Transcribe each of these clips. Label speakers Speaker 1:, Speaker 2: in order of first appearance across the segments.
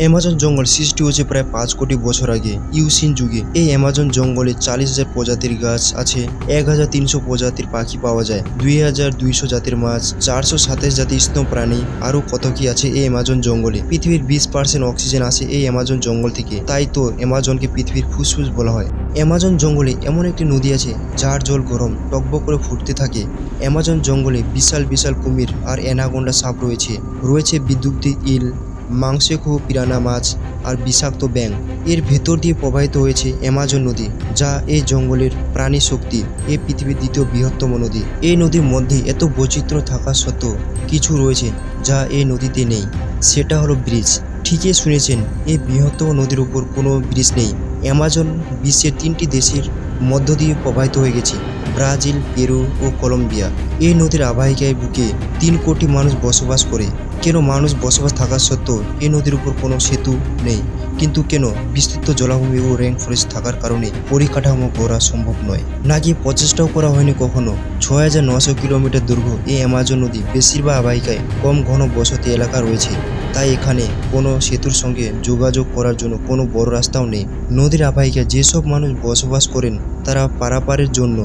Speaker 1: Amazon জঙ্গল সৃষ্টি হয়েছে প্রায় পাঁচ কোটি বছর আগে। ইউসিন যুগে এই অ্যামাজন জঙ্গলে চালিশ হাজার প্রজাতির গাছ আছে, এক হাজার তিনশো প্রজাতির পাখি পাওয়া যায়, দুই হাজার দুইশো জাতির মাছ, চারশো সাতাশ জাতির প্রাণী আরও কত কি আছে এই অ্যামাজন জঙ্গলে। পৃথিবীর বিশ পার্সেন্ট অক্সিজেন আসে এই অ্যামাজন জঙ্গল থেকে, তাই তো অ্যামাজনকে পৃথিবীর ফুসফুস বলা হয়। অ্যামাজন জঙ্গলে এমন একটি নদী আছে, যার জল গরম, টকবক করে ফুটতে থাকে। অ্যামাজন জঙ্গলে বিশাল বিশাল কুমির আর অ্যানাগোন্ডা সাপ রয়েছে। রয়েছে বিদ্যুৎ ইল মাংসেখোহ পিরানা মাছ আর বিষাক্ত ব্যাং এর ভেতর দিয়ে প্রবাহিত হয়েছে অ্যামাজন নদী, যা এই জঙ্গলের প্রাণী শক্তি। এই পৃথিবীর দ্বিতীয় বৃহত্তম নদী। এই নদীর মধ্যে এত বৈচিত্র্য থাকা সত্ত্বেও কিছু রয়েছে যা এই নদীতে নেই। সেটা হলো ব্রিজ। ঠিকই শুনেছেন, এই বৃহত্তম নদীর উপর কোনো ব্রিজ নেই। অ্যামাজন বিশ্বের তিনটি দেশের মধ্য দিয়ে প্রবাহিত হয়ে গেছে, ব্রাজিল, পেরু ও কলম্বিয়া। এই নদীর আবাহিকায় বুকে তিন কোটি মানুষ বসবাস করে। কেন মানুষ বসবাস থাকা সত্ত্বেও এই নদীর উপর কোনো সেতু নেই? কিন্তু কেন বিস্তৃত জলাভূমি ও রেইন ফরেস্ট থাকার কারণে পরিকাঠামো করা সম্ভব নয়? না গিয়ে প্রচেষ্টাও করা হয়নি কখনো? ছয় হাজার নশো কিলোমিটার দৈর্ঘ্য এই অ্যামাজন নদী বেশিরভাগ আবাহিকায় কম ঘন বসতি এলাকা রয়েছে। তাই এখানে কোনো সেতুর সঙ্গে যোগাযোগ করার জন্য কোনো বড় রাস্তাও নেই। নদীর আবাহিকায় যেসব মানুষ বসবাস করেন, তারা পারাপারের জন্য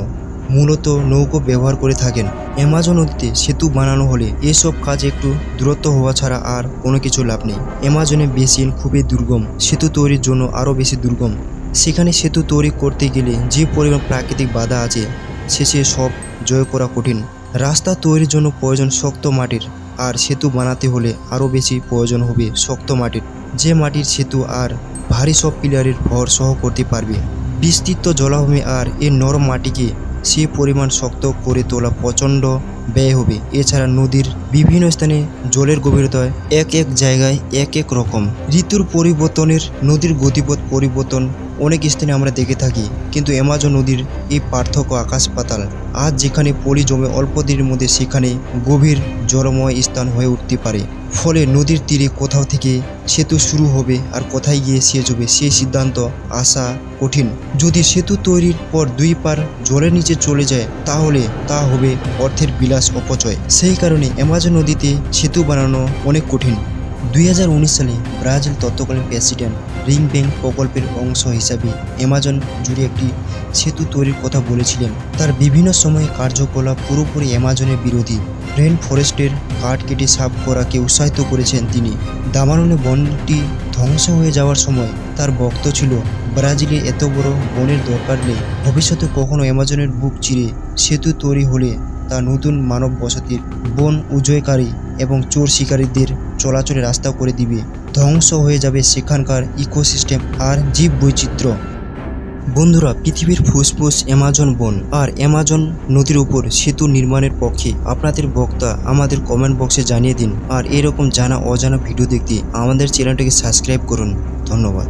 Speaker 1: মূলত নৌকো ব্যবহার করে থাকেন। অ্যামাজন নদীতে সেতু বানানো হলে এসব কাজ একটু দূরত্ব হওয়া ছাড়া আর কোনো কিছু লাভ নেই। অ্যামাজনে বেসিন খুবই দুর্গম, সেতু তৈরির জন্য আরও বেশি দুর্গম। সেখানে সেতু তৈরি করতে গেলে যে পরিমাণ প্রাকৃতিক বাধা আছে, শেষে সব জয় করা কঠিন। রাস্তা তৈরির জন্য প্রয়োজন শক্ত মাটির, আর সেতু বানাতে হলে আরও বেশি প্রয়োজন হবে শক্ত মাটির, যে মাটির সেতু আর ভারী সব পিলারের ভর সহ করতে পারবে। বিস্তৃত জলাভূমি আর এই নরম মাটিকে সে পরিমাণ শক্ত করে তোলা প্রচণ্ড ব্যয় হবে। এছাড়া নদীর বিভিন্ন স্থানে জলের গভীরতায় এক এক জায়গায় এক এক রকম। ঋতুর পরিবর্তনের নদীর গতিপথ পরিবর্তন অনেক স্থানে আমরা দেখে থাকি, কিন্তু অ্যামাজন নদীর এই পার্থক্য আকাশ পাতাল। আজ যেখানে পলি জমে অল্প দিনের মধ্যে সেখানে গভীর জলময় স্থান হয়ে উঠতে পারে। ফলে নদীর তীরে কোথাও থেকে সেতু শুরু হবে আর কোথায় গিয়ে শেষ হবে সেই সিদ্ধান্ত আসা কঠিন। যদি সেতু তৈরির পর দুই পার জলের নিচে চলে যায়, তাহলে তা হবে অর্থের বিলাস অপচয়। সেই কারণে অ্যামাজন নদীতে সেতু বানানো অনেক কঠিন। দুই হাজার উনিশ সালে ব্রাজিল তৎকালীন প্রেসিডেন্ট রিং ব্যাংক প্রকল্পের অংশ হিসাবে অ্যামাজন জুড়ে একটি সেতু তৈরির কথা বলেছিলেন। তার বিভিন্ন সময়ে কার্যকলাপ পুরোপুরি অ্যামাজনের বিরোধী। রেন ফরেস্টের কাঠ কেটে সাফ করাকে উৎসাহিত করেছেন তিনি। দামাননে বনটি ধ্বংস হয়ে যাওয়ার সময় তার বক্ত ছিল, ব্রাজিলে এত বড় বনের দরকার নেই। ভবিষ্যতে কখনো অ্যামাজনের বুক চিরে সেতু তৈরি হলে তা নতুন মানব বসতির বন উজয়কারী এবং চোর শিকারীদের চলাচলের রাস্তা করে দিবে। ধ্বংস হয়ে যাবে সেখানকার ইকোসিস্টেম আর জীব বৈচিত্র্য বন্ধুরা, পৃথিবীর ফুসফুস অ্যামাজন বন আর অ্যামাজন নদীর উপর সেতু নির্মাণের পক্ষে আপনাদের বক্তা আমাদের কমেন্ট বক্সে জানিয়ে দিন। আর এরকম জানা অজানা ভিডিও দেখতে আমাদের চ্যানেলটিকে সাবস্ক্রাইব করুন। ধন্যবাদ।